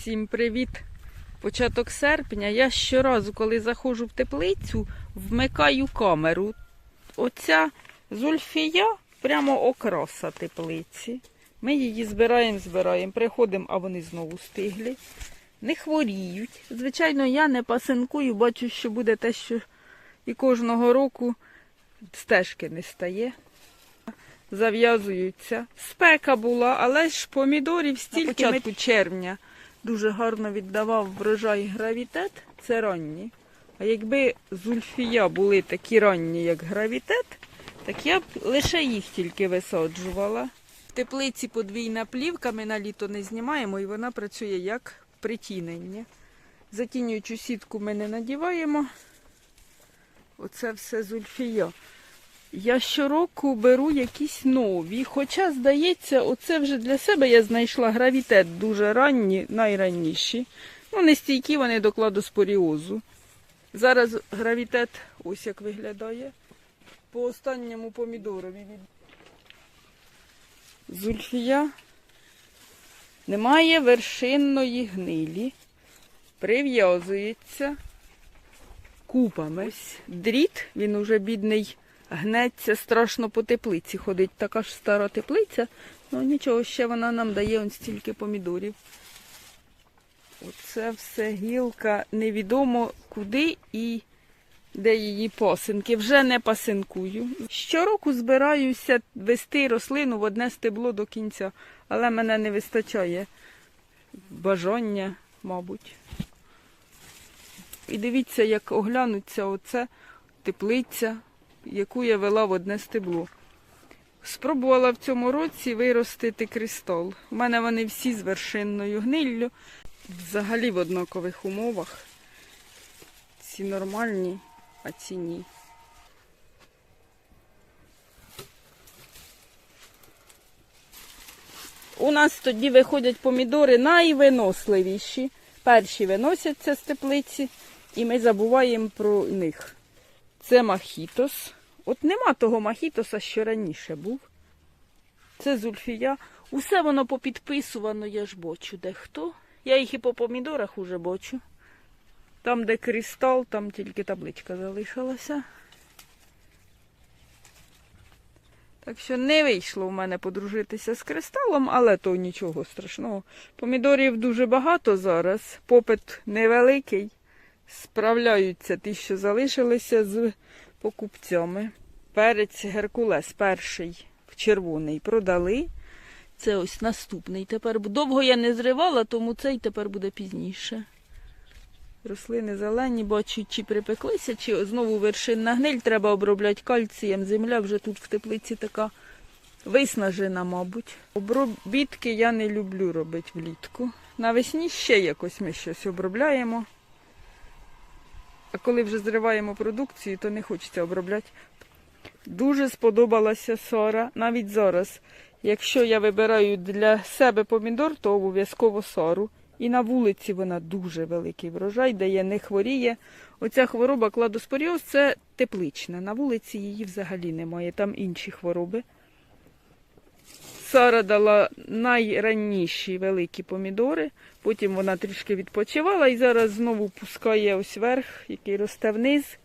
Всім привіт! Початок серпня. Я щоразу, коли заходжу в теплицю, вмикаю камеру. Оця зульфія прямо окраса теплиці. Ми її збираємо, збираємо, приходимо, а вони знову стиглі. Не хворіють. Звичайно, я не пасинкую, бачу, що буде те, що і кожного року стежки не стає. Зав'язуються. Спека була, але ж помідорів стільки на початку червня дуже гарно віддавав врожай гравітет. Це ранні. А якби зульфія були такі ранні, як гравітет, так я б лише їх тільки висаджувала. В теплиці подвійна плівка ми на літо не знімаємо і вона працює як притінення. Затінюючу сітку ми не надіваємо. Оце все зульфія. Я щороку беру якісь нові. Хоча, здається, оце вже для себе я знайшла гравітет дуже ранні, найранніші. Ну, не стійкі вони до кладоспоріозу. Зараз гравітет ось як виглядає. По останньому помідорові від Зульфія немає вершинної гнилі. Прив'язується купами. Дріт, він уже бідний гнеться, страшно по теплиці ходить. Така ж стара теплиця. Ну нічого, ще вона нам дає он стільки помідорів. Оце все гілка, невідомо куди і де її пасинки. Вже не пасинкую. Щороку збираюся вести рослину в одне стебло до кінця, але мене не вистачає бажання, мабуть. І дивіться, як оглянуться оце теплиця, яку я вела в одне стебло. Спробувала в цьому році виростити кристал. У мене вони всі з вершинною гниллю, взагалі в однакових умовах. Ці нормальні, а ці ні. У нас тоді виходять помідори найвиносливіші. Перші виносяться з теплиці, і ми забуваємо про них. Це махітос. От нема того махітоса, що раніше був. Це зульфія. Усе воно попідписувано, я ж бачу дехто. Я їх і по помідорах уже бачу. Там, де кристал, там тільки табличка залишилася. Так що не вийшло в мене подружитися з кристалом, але то нічого страшного. Помідорів дуже багато зараз, попит невеликий. Справляються ті, що залишилися з покупцями. Перець Геркулес перший червоний продали. Це ось наступний. Тепер довго я не зривала, тому цей тепер буде пізніше. Рослини зелені, бачу, чи припеклися, чи знову вершинна гниль треба обробляти кальцієм. Земля вже тут в теплиці така виснажена, мабуть. Обробітки я не люблю робити влітку. Навесні ще якось ми щось обробляємо. А коли вже зриваємо продукцію, то не хочеться обробляти. Дуже сподобалася сора, навіть зараз. Якщо я вибираю для себе помідор, то обов'язково сору. І на вулиці вона дуже великий врожай, дає не хворіє. Оця хвороба кладоспоріоз це теплична. На вулиці її взагалі немає, там інші хвороби. Сара дала найранніші великі помідори, потім вона трішки відпочивала і зараз знову пускає ось верх, який росте вниз,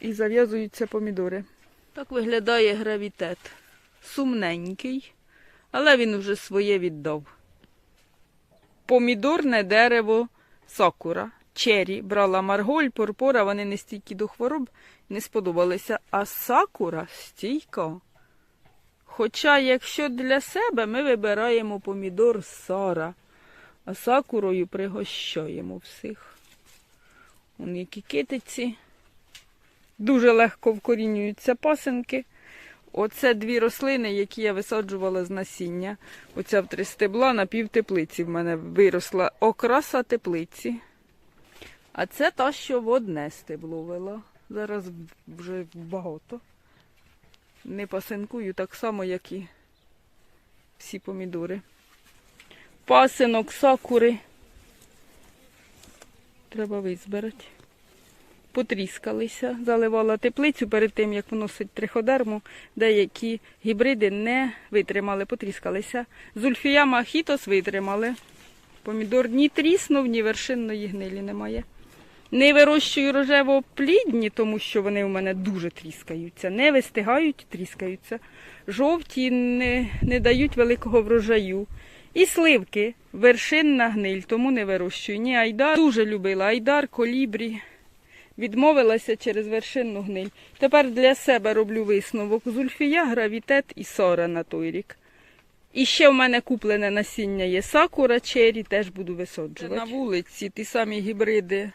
і зав'язуються помідори. Так виглядає гравітет. Сумненький, але він уже своє віддав. Помідорне дерево сакура. Чері брала марголь, порпора, вони не стійкі до хвороб, не сподобалися. А сакура стійка. Хоча, якщо для себе ми вибираємо помідор сара, а сакурою пригощаємо всіх. Вон які китиці. Дуже легко вкорінюються пасинки. Оце дві рослини, які я висаджувала з насіння. Оця в три стебла на пів теплиці в мене виросла окраса теплиці. А це та, що в одне стебло вела. Зараз вже багато. Не пасинкую так само, як і всі помідори. Пасинок, сакури. Треба визбирати. Потріскалися, заливала теплицю перед тим, як вносить триходерму. Деякі гібриди не витримали, потріскалися. Зульфія махітос витримали. Помідор ні тріснув, ні вершинної гнилі немає. Не вирощую рожево-плідні, тому що вони у мене дуже тріскаються. Не вистигають, тріскаються. Жовті не, не дають великого врожаю. І сливки, вершинна гниль, тому не вирощую. Ні, айдар дуже любила. Айдар, колібрі. Відмовилася через вершинну гниль. Тепер для себе роблю висновок. Зульфія, гравітет і сора на той рік. І ще в мене куплене насіння є сакура, чері, теж буду висаджувати. На вулиці ті самі гібриди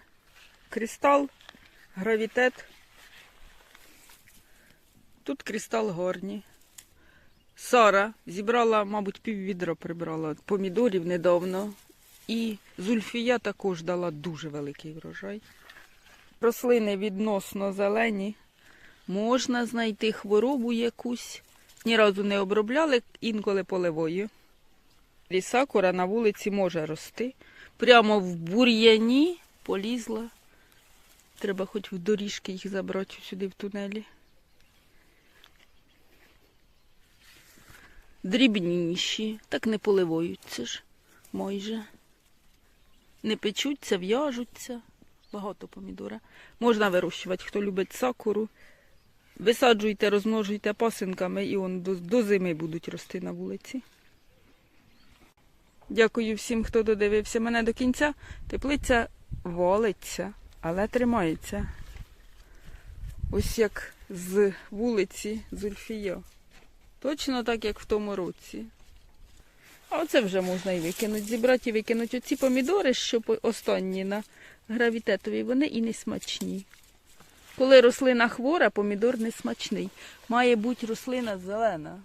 кристал, гравітет. Тут кристал горні. Сара зібрала, мабуть, піввідра прибрала помідорів недавно. І зульфія також дала дуже великий врожай. Рослини відносно зелені. Можна знайти хворобу якусь. Ні разу не обробляли, інколи поливою. І сакура на вулиці може рости. Прямо в бур'яні полізла. Треба хоч в доріжки їх забрати сюди в тунелі. Дрібніші, так не поливаються ж майже. Не печуться, в'яжуться. Багато помідора. Можна вирощувати, хто любить сакуру. Висаджуйте, розмножуйте пасинками і он до, до зими будуть рости на вулиці. Дякую всім, хто додивився мене до кінця. Теплиця валиться, але тримається. Ось як з вулиці Зульфія. Точно так, як в тому році. А оце вже можна і викинути. Зібрати і викинути оці помідори, що останні на гравітетові, вони і не смачні. Коли рослина хвора, помідор не смачний. Має бути рослина зелена.